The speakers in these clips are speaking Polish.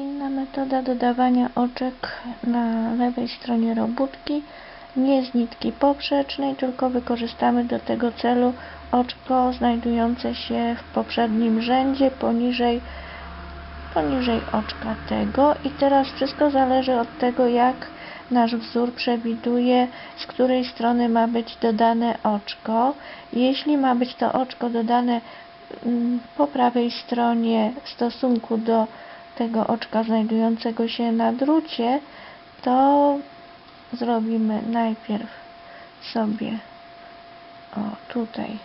Inna metoda dodawania oczek na lewej stronie robótki nie z nitki poprzecznej, tylko wykorzystamy do tego celu oczko znajdujące się w poprzednim rzędzie poniżej, poniżej oczka tego i teraz wszystko zależy od tego jak nasz wzór przewiduje z której strony ma być dodane oczko. Jeśli ma być to oczko dodane mm, po prawej stronie w stosunku do tego oczka znajdującego się na drucie, to zrobimy najpierw sobie o tutaj.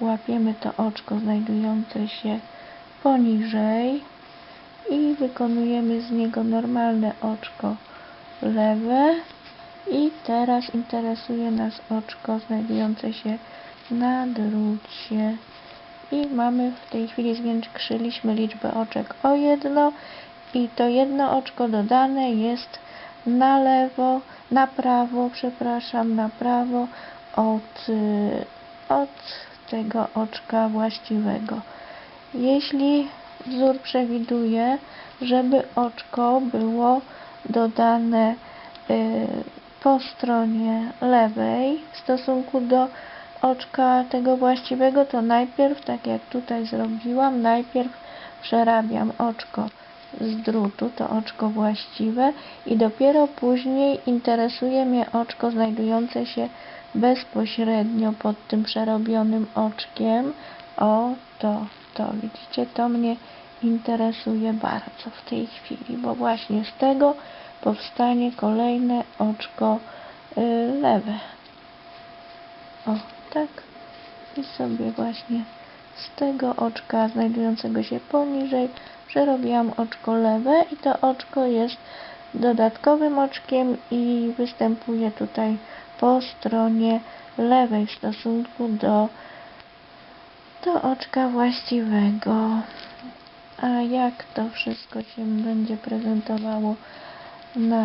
Łapiemy to oczko znajdujące się poniżej i wykonujemy z niego normalne oczko lewe. I teraz interesuje nas oczko znajdujące się na drucie i mamy w tej chwili zwiększyliśmy liczbę oczek o jedno i to jedno oczko dodane jest na lewo, na prawo, przepraszam, na prawo od, od tego oczka właściwego. Jeśli wzór przewiduje, żeby oczko było dodane y, po stronie lewej w stosunku do oczka tego właściwego, to najpierw, tak jak tutaj zrobiłam, najpierw przerabiam oczko z drutu, to oczko właściwe i dopiero później interesuje mnie oczko znajdujące się bezpośrednio pod tym przerobionym oczkiem. O, to, to, widzicie, to mnie interesuje bardzo w tej chwili, bo właśnie z tego powstanie kolejne oczko y, lewe. O, tak. I sobie właśnie z tego oczka znajdującego się poniżej przerobiłam oczko lewe i to oczko jest dodatkowym oczkiem i występuje tutaj po stronie lewej w stosunku do, do oczka właściwego. A jak to wszystko się będzie prezentowało na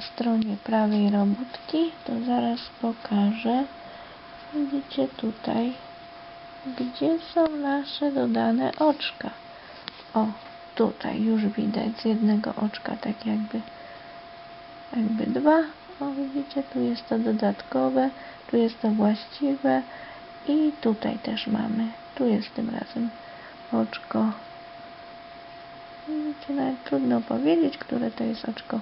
stronie prawej robótki, to zaraz pokażę. Widzicie tutaj, gdzie są nasze dodane oczka. O, tutaj już widać z jednego oczka tak jakby, jakby dwa. O, widzicie, tu jest to dodatkowe, tu jest to właściwe i tutaj też mamy. Tu jest tym razem oczko. Widzicie, nawet trudno powiedzieć, które to jest oczko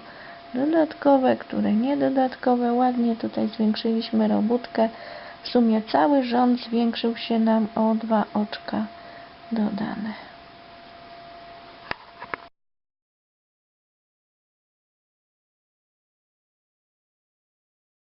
dodatkowe, które niedodatkowe. Ładnie tutaj zwiększyliśmy robótkę. W sumie cały rząd zwiększył się nam o dwa oczka dodane.